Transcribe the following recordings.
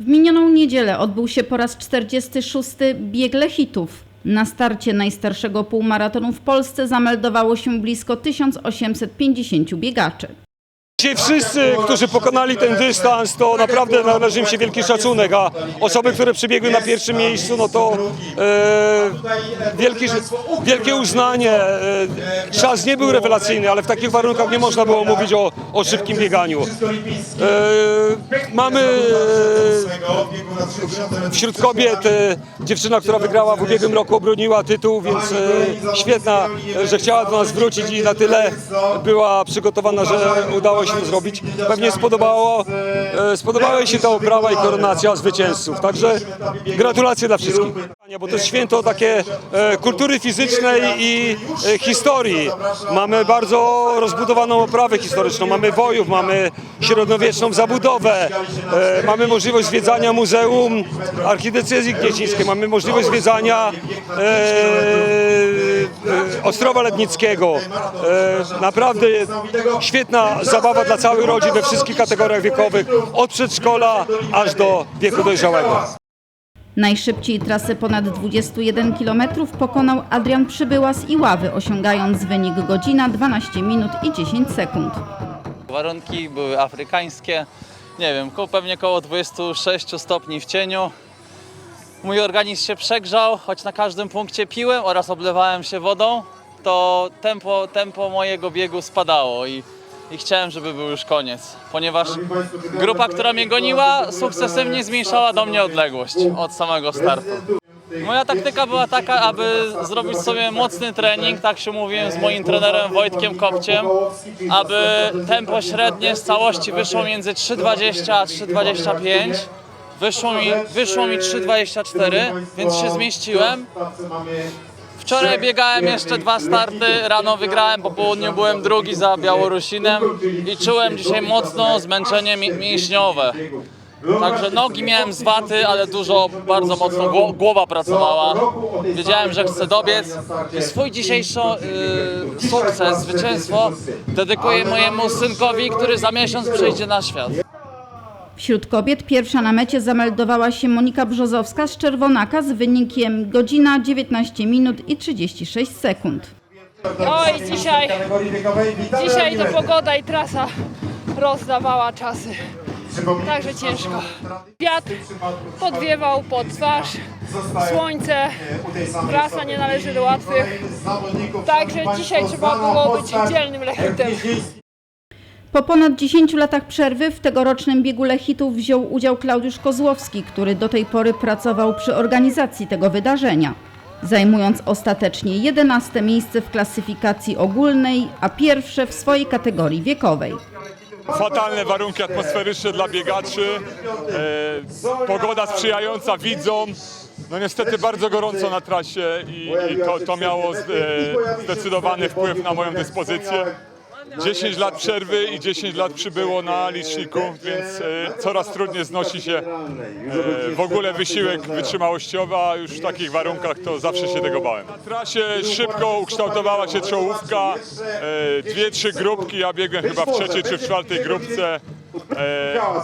W minioną niedzielę odbył się po raz 46. bieg Lechitów. Na starcie najstarszego półmaratonu w Polsce zameldowało się blisko 1850 biegaczy. Dzisiaj wszyscy, którzy pokonali ten dystans, to naprawdę należy im się wielki szacunek, a osoby, które przybiegły na pierwszym miejscu, no to e, wielki, wielkie uznanie. E, czas nie był rewelacyjny, ale w takich warunkach nie można było mówić o, o szybkim bieganiu. E, mamy e, wśród kobiet e, dziewczyna, która wygrała w ubiegłym roku, obroniła tytuł, więc e, świetna, że chciała do nas wrócić i na tyle była przygotowana, że udało się to zrobić. Pewnie spodobało, e, spodobała się ta oprawa i koronacja zwycięzców. Także gratulacje dla wszystkich. Bo to jest święto takie e, kultury fizycznej i e, historii. Mamy bardzo rozbudowaną oprawę historyczną, mamy wojów, mamy średniowieczną zabudowę, mamy możliwość zwiedzania Muzeum Archidiecezji Gniecińskiej, mamy możliwość zwiedzania Ostrowa Lednickiego. E, naprawdę świetna zabawa dla całej rodziny we wszystkich kategoriach wiekowych, od przedszkola aż do wieku dojrzałego. Najszybciej trasę ponad 21 km pokonał Adrian Przybyła z Iławy, osiągając wynik godzina 12 minut i 10 sekund. Warunki były afrykańskie, nie wiem, pewnie około 26 stopni w cieniu. Mój organizm się przegrzał, choć na każdym punkcie piłem oraz oblewałem się wodą, to tempo, tempo mojego biegu spadało i, i chciałem, żeby był już koniec, ponieważ grupa, która mnie goniła, sukcesywnie zmniejszała do mnie odległość od samego startu. Moja taktyka była taka, aby zrobić sobie mocny trening, tak się mówiłem z moim trenerem Wojtkiem Kopciem, aby tempo średnie z całości wyszło między 3,20 a 3,25. Wyszło mi, wyszło mi 3,24, więc się zmieściłem. Wczoraj biegałem jeszcze dwa starty, rano wygrałem, po południu byłem drugi za Białorusinem i czułem dzisiaj mocno zmęczenie mi- mięśniowe. Także nogi miałem z waty, ale dużo, bardzo mocno gło- głowa pracowała. Wiedziałem, że chcę dobiec. I swój dzisiejszy y, sukces, zwycięstwo dedykuję mojemu synkowi, który za miesiąc przyjdzie na świat. Wśród kobiet pierwsza na mecie zameldowała się Monika Brzozowska z Czerwonaka z wynikiem godzina 19 minut i 36 sekund. Oj, dzisiaj, dzisiaj to pogoda i trasa rozdawała czasy. Także ciężko. Wiatr podwiewał pod twarz, słońce, trasa nie należy do łatwych. Także dzisiaj trzeba było być dzielnym lechitem. Po ponad 10 latach przerwy w tegorocznym biegu Lechitów wziął udział Klaudiusz Kozłowski, który do tej pory pracował przy organizacji tego wydarzenia, zajmując ostatecznie 11 miejsce w klasyfikacji ogólnej, a pierwsze w swojej kategorii wiekowej. fatalne warunki atmosferyczne dla biegaczy, e, pogoda sprzyjająca widzom. No niestety bardzo gorąco na trasie i, i to, to miało e, zdecydowany wpływ na moją dyspozycję. 10 lat przerwy i 10 lat przybyło na liczniku, więc e, coraz trudniej znosi się e, w ogóle wysiłek wytrzymałościowy, a już w takich warunkach to zawsze się tego bałem. Na trasie szybko ukształtowała się czołówka, e, dwie, trzy grupki, ja biegłem chyba w trzeciej czy w czwartej grupce.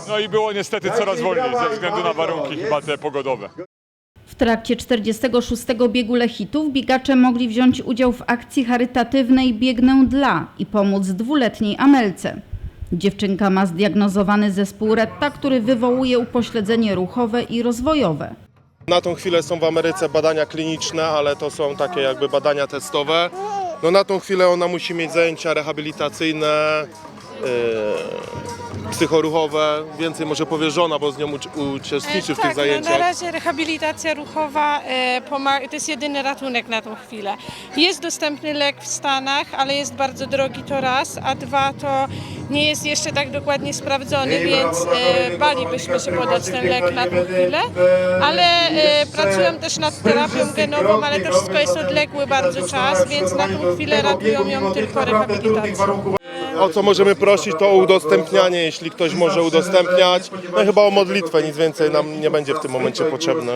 No i było niestety coraz wolniej ze względu na warunki chyba te pogodowe. W trakcie 46. biegu Lechitów biegacze mogli wziąć udział w akcji charytatywnej Biegnę dla i pomóc dwuletniej Amelce. Dziewczynka ma zdiagnozowany zespół Retta, który wywołuje upośledzenie ruchowe i rozwojowe. Na tą chwilę są w Ameryce badania kliniczne, ale to są takie jakby badania testowe. No na tą chwilę ona musi mieć zajęcia rehabilitacyjne, psychoruchowe. Więcej może powie żona, bo z nią ucz- uczestniczy w tych tak, no, zajęciach. na razie rehabilitacja ruchowa e, to jest jedyny ratunek na tą chwilę. Jest dostępny lek w Stanach, ale jest bardzo drogi to raz, a dwa to nie jest jeszcze tak dokładnie sprawdzony, więc e, balibyśmy się podać ten lek na tą chwilę. Ale e, pracują też nad terapią genową, ale to wszystko jest odległy bardzo czas, więc na tą chwilę ratują ją tylko rehabilitacją. O co możemy prosić, to o udostępnianie, jeśli ktoś może udostępniać. No chyba o modlitwę, nic więcej nam nie będzie w tym momencie potrzebne.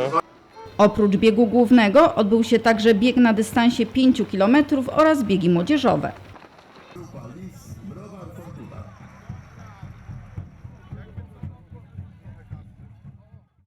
Oprócz biegu głównego odbył się także bieg na dystansie 5 km oraz biegi młodzieżowe.